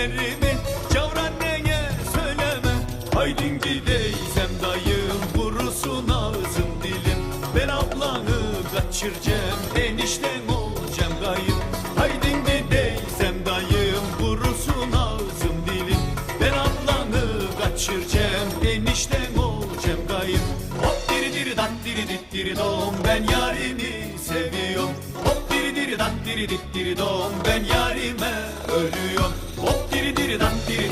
dertlerimin Çavr anneye söyleme. Haydin gideysem dayım Vurusun ağzım dilim. Ben ablanı kaçıracağım Enişten olacağım dayım. Haydin gideysem dayım Vurusun ağzım dilim. Ben ablanı kaçıracağım Enişten olacağım dayım. Hop diri diri dat diri dit diri dom Ben yarimi seviyorum. Hop diri diri dat diri dit diri dom Ben yarime ölüyorum. るだってる